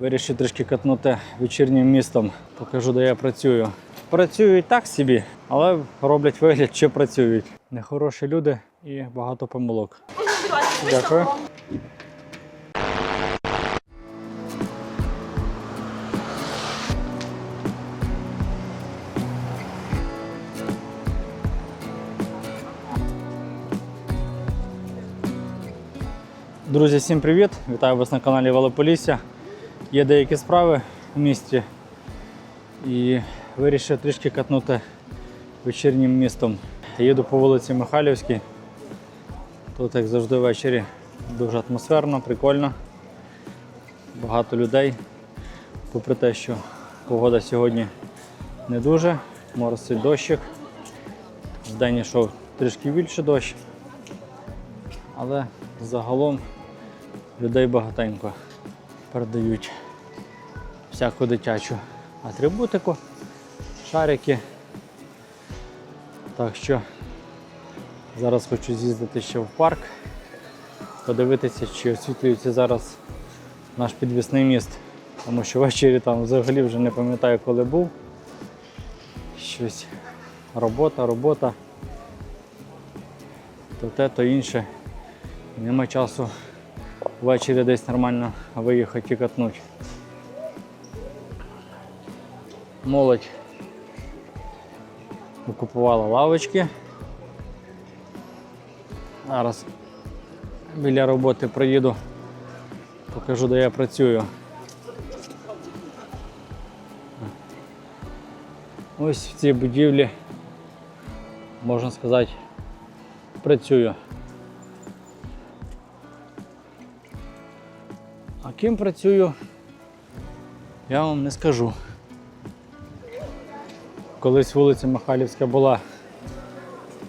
Вирішив трішки катнути вечірнім містом. Покажу, де я працюю. Працюють так собі, але роблять вигляд, що працюють. Нехороші люди і багато помилок. Дякую. Друзі, всім привіт! Вітаю вас на каналі Велополісся. Є деякі справи в місті і вирішив трішки катнути вечірнім містом. Їду по вулиці Михайлівській. Тут, як завжди, ввечері дуже атмосферно, прикольно. Багато людей. Попри те, що погода сьогодні не дуже, моросить дощик. Вдень йшов трішки більше дощ, але загалом людей багатенько передають всяку дитячу атрибутику, шарики. Так що зараз хочу з'їздити ще в парк, подивитися, чи освітлюється зараз наш підвісний міст. Тому що ввечері там взагалі вже не пам'ятаю, коли був. Щось робота, робота. То те, то інше. Нема часу ввечері десь нормально виїхати і катнути. Молодь купувала лавочки. Зараз біля роботи проїду, покажу, де я працюю. Ось в цій будівлі, можна сказати, працюю. А ким працюю, я вам не скажу. Колись вулиця Михайлівська була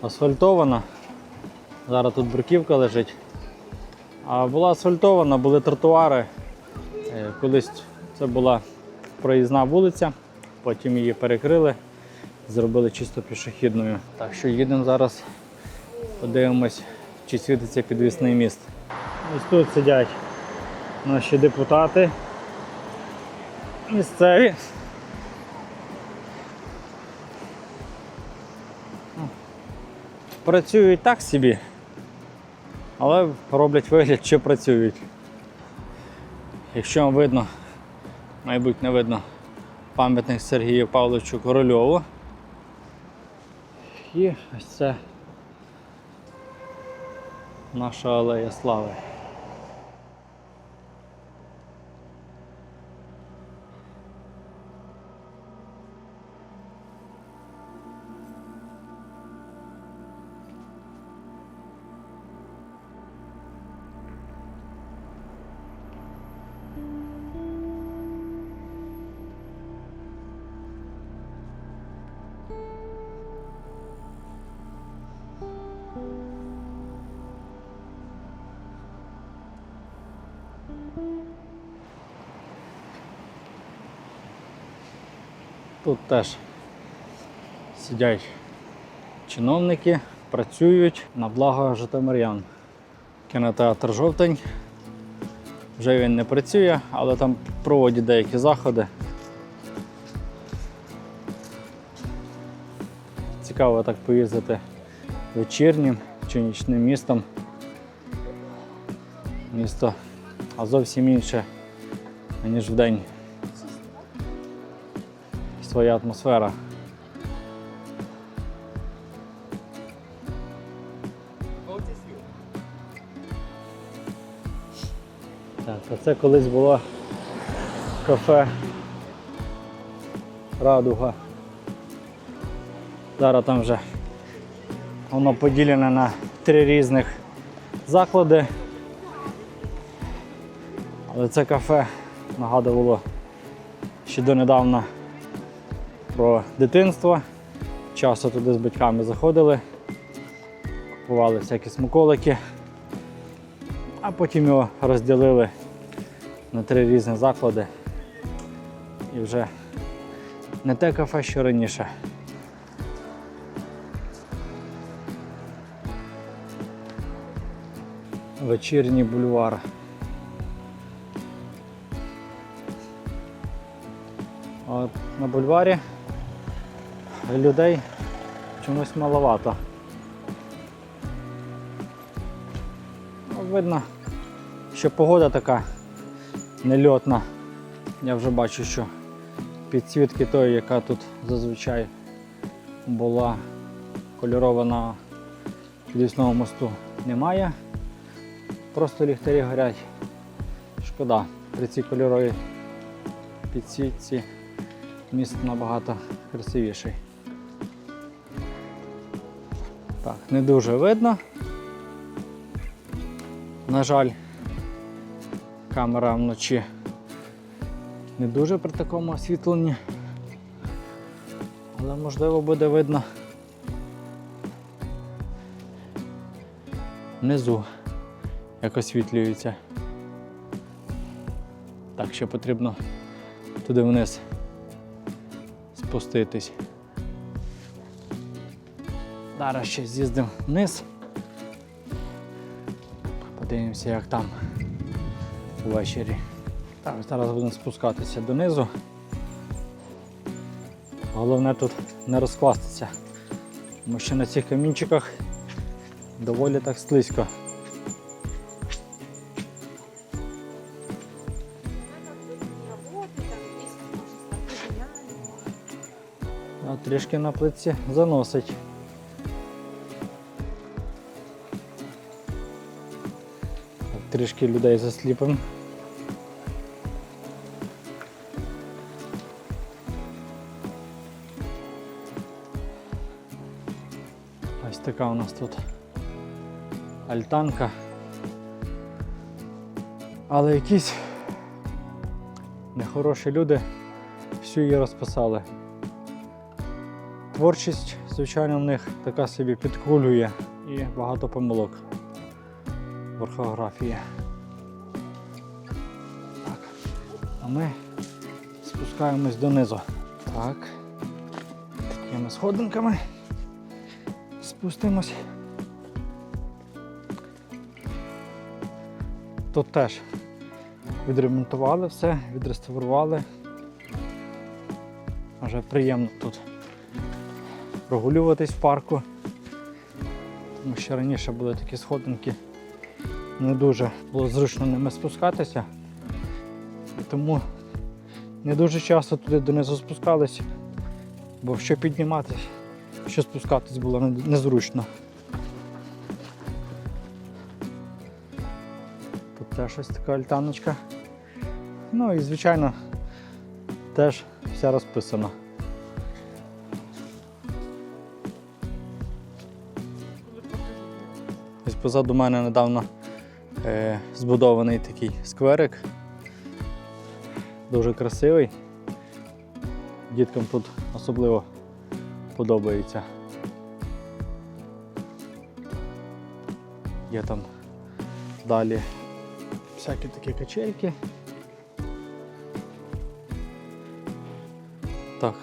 асфальтована, зараз тут бруківка лежить. А була асфальтована, були тротуари. Е, Колись це була проїзна вулиця, потім її перекрили, зробили чисто пішохідною. Так що їдемо зараз, подивимось, чи світиться підвісний міст. Ось тут сидять наші депутати місцеві. Працюють так собі, але роблять вигляд, що працюють. Якщо вам видно, мабуть, не видно пам'ятник Сергію Павловичу Корольову. І ось це наша алея слави. Тут теж сидять чиновники, працюють на благо житомирян. Кінотеатр жовтень. Вже він не працює, але там проводять деякі заходи. Цікаво так поїздити вечірнім чи нічним містом. Місто, а зовсім інше, ніж вдень своя атмосфера. Так, а це колись було кафе Радуга. Зараз там вже воно поділене на три різних заклади. Але це кафе нагадувало ще донедавна про дитинство. Часто туди з батьками заходили, купували всякі смаколики, а потім його розділили на три різні заклади. І вже не те кафе, що раніше. Вечірній бульвар. От на бульварі людей чомусь маловато. Ну, Видно, що погода така нельотна. Я вже бачу, що підсвітки тої, яка тут зазвичай була кольорова на підвісному мосту, немає. Просто ліхтарі горять. Шкода, при цій кольоровій підсвітці міст набагато красивіший. Так, не дуже видно. На жаль, камера вночі не дуже при такому освітленні, але можливо буде видно внизу, як освітлюється. Так, ще потрібно туди вниз спуститись. Зараз ще з'їздимо вниз. Подивимося, як там ввечері. Так, зараз будемо спускатися донизу. Головне тут не розкластися, тому що на цих камінчиках доволі так слизько. А трішки на плитці заносить. Трішки людей засліпимо. Ось така у нас тут альтанка. Але якісь нехороші люди всю її розписали. Творчість, звичайно, в них така собі підкулює і багато помилок орфографії. Так. А ми спускаємось донизу. Так. Такими сходинками спустимось. Тут теж відремонтували все, відреставрували. Вже приємно тут прогулюватись в парку. Тому що раніше були такі сходинки, не дуже було зручно ними спускатися. І тому не дуже часто туди донизу спускались, бо що підніматись, що спускатись було незручно. Тут теж ось така альтаночка. Ну і звичайно теж вся розписана. Позаду мене недавно збудований такий скверик. Дуже красивий. Діткам тут особливо подобається. Є там далі всякі такі качельки. Так,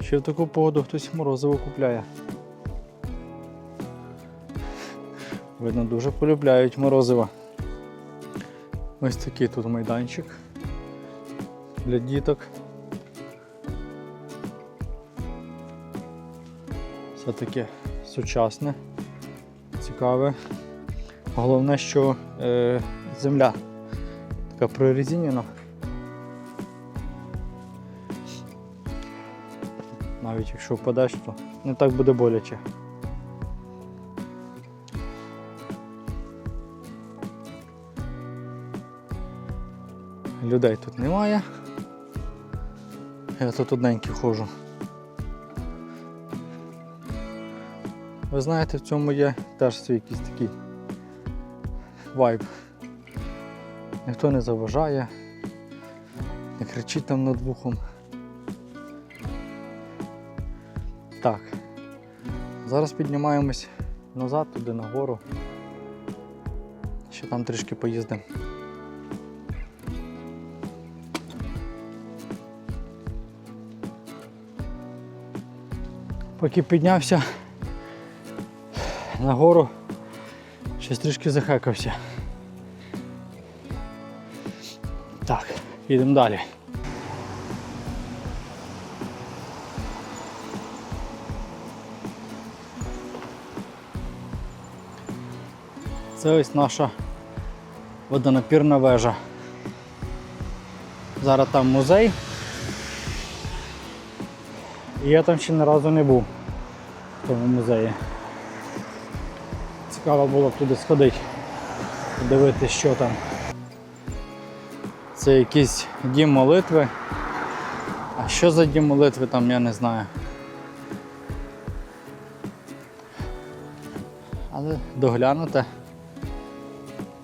ще в таку погоду хтось морозиво купляє. Видно, дуже полюбляють морозиво. Ось такий тут майданчик для діток. Все таке сучасне, цікаве. Головне, що е, земля така прорезинена. Навіть якщо впадеш, то не так буде боляче. Людей тут немає. Я тут одненький ходжу. Ви знаєте, в цьому є теж свій якийсь такий вайб. Ніхто не заважає, не кричить там над вухом. Так. Зараз піднімаємось назад, туди нагору. Ще там трішки поїздимо. поки піднявся нагору, щось трішки захекався. Так, їдемо далі. Це ось наша водонапірна вежа. Зараз там музей. Я там ще ні разу не був в тому музеї. Цікаво було б туди сходити, подивитися, що там. Це якийсь дім молитви. А що за дім молитви там, я не знаю. Але доглянуте.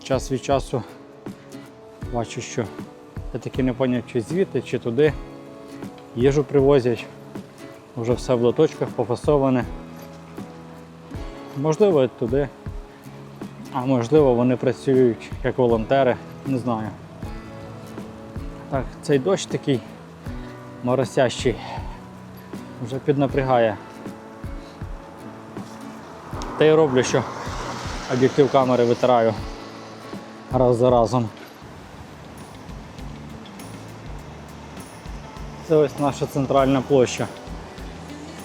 Час від часу бачу, що я таки не поняв, чи звідти, чи туди. Їжу привозять. Вже все в лоточках пофасоване. Можливо, туди. А можливо, вони працюють як волонтери, не знаю. Так, цей дощ такий моросящий. Вже піднапрягає. Та й роблю, що об'єктив камери витираю раз за разом. Це ось наша центральна площа.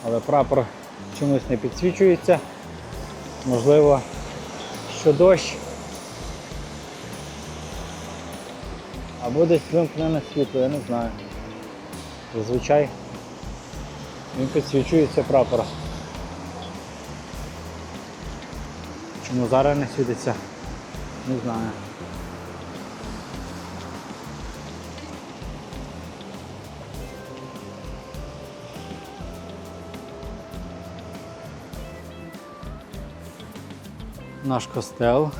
Але прапор чомусь не підсвічується. Можливо, що дощ. Або десь вимкнене світло, я не знаю. Зазвичай він підсвічується прапор. Чому зараз не світиться? Не знаю. Наш костел.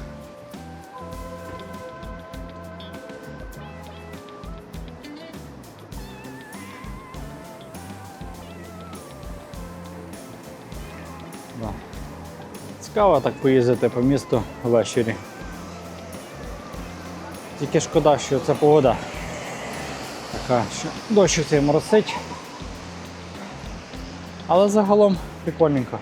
Да. Цікаво так поїздити по місту ввечері. Тільки шкода, що ця погода така, що дощ цей моросить. Але загалом прикольненько.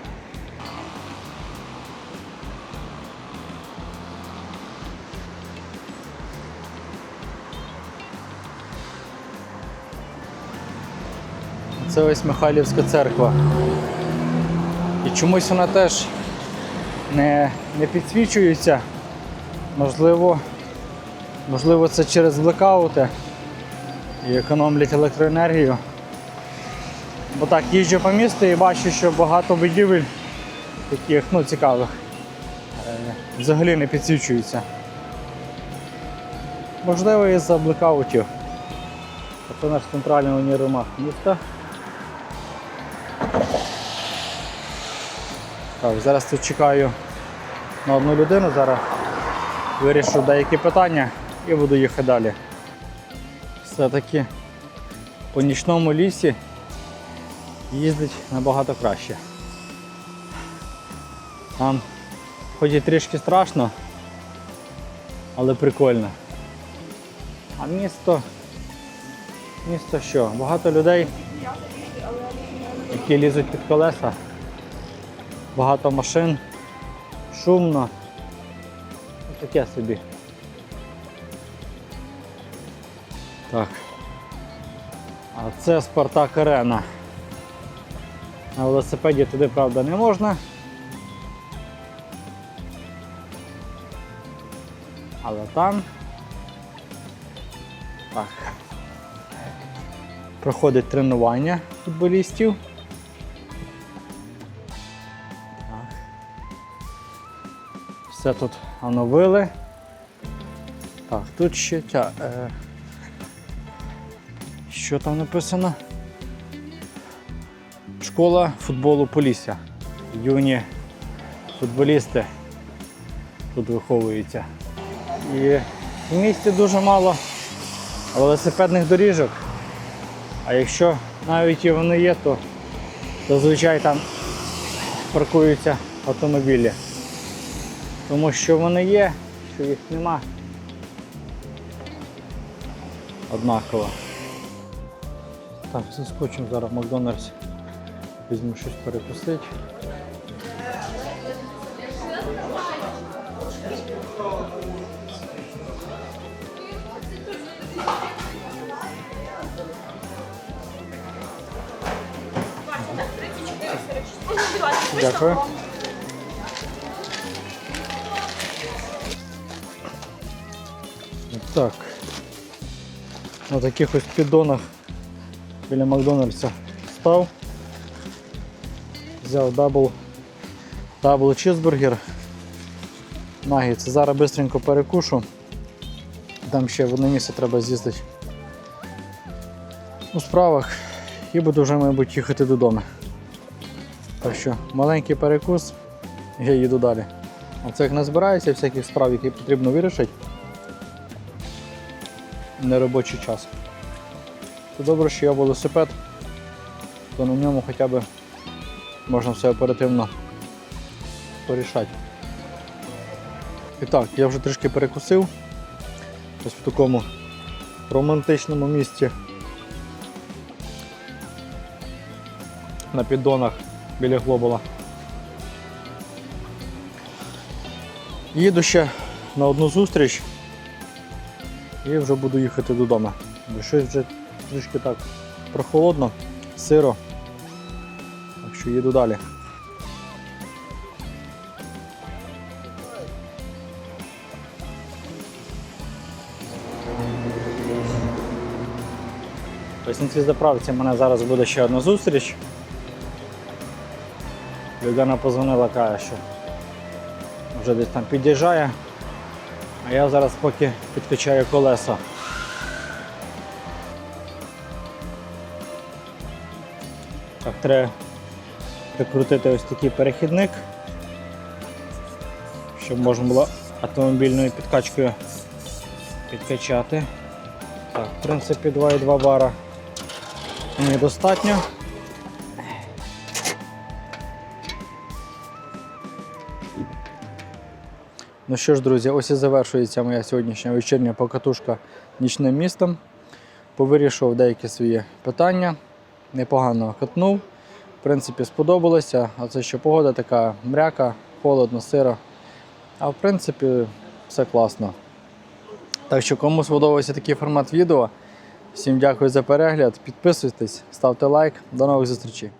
Це ось Михайлівська церква. І чомусь вона теж не, не підсвічується. Можливо, можливо, це через блекаути і економлять електроенергію. Бо так їжджу по місту і бачу, що багато будівель таких ну, цікавих е, взагалі не підсвічуються. Можливо, із-за блекаутів. Це наш центральний універмаг міста. Так, зараз тут чекаю на одну людину, зараз вирішу деякі питання і буду їхати далі. Все-таки по нічному лісі їздить набагато краще. Там хоч і трішки страшно, але прикольно. А місто, місто що? Багато людей, які лізуть під колеса багато машин, шумно. Таке собі. Так. А це Спартак Арена. На велосипеді туди, правда, не можна. Але там так. Проходить тренування футболістів. Все тут оновили. Так, тут ще ця. Е, що там написано? Школа футболу Полісся. Юні футболісти тут виховуються. І в місті дуже мало велосипедних доріжок. А якщо навіть і вони є, то зазвичай там паркуються автомобілі. Тому що вони є, що їх нема. Однаково. Так, заскочимо зараз в Макдональдс. Візьму щось перекусити. Дякую. Так. На таких ось піддонах біля Макдональдса став. Взяв дабл, дабл чизбургер. Наггетси. Зараз швидко перекушу. Там ще в одне місце треба з'їздити у справах і буду вже, мабуть, їхати додому. Так що маленький перекус, я їду далі. Оце як назбирається всяких справ, які потрібно вирішити. Неробочий час. То добре, що є велосипед, то на ньому хоча б можна все оперативно порішати. І так, я вже трішки перекусив. Ось в такому романтичному місці. На піддонах біля глобула. Їду ще на одну зустріч і вже буду їхати додому. Бо щось вже трішки так прохолодно, сиро. Так що їду далі. Ось на цій заправці в мене зараз буде ще одна зустріч. Людина позвонила, каже, що вже десь там під'їжджає, а я зараз поки підкачаю колеса. Так, треба прикрутити ось такий перехідник, щоб можна було автомобільною підкачкою підкачати. Так, в принципі 2,2 бара мені достатньо. Ну що ж, друзі, ось і завершується моя сьогоднішня вечірня покатушка нічним містом. Повирішував деякі свої питання, непогано катнув. В принципі, сподобалося. А це що погода така мряка, холодно, сиро. А в принципі, все класно. Так що, кому сподобався такий формат відео, всім дякую за перегляд. Підписуйтесь, ставте лайк. До нових зустрічей.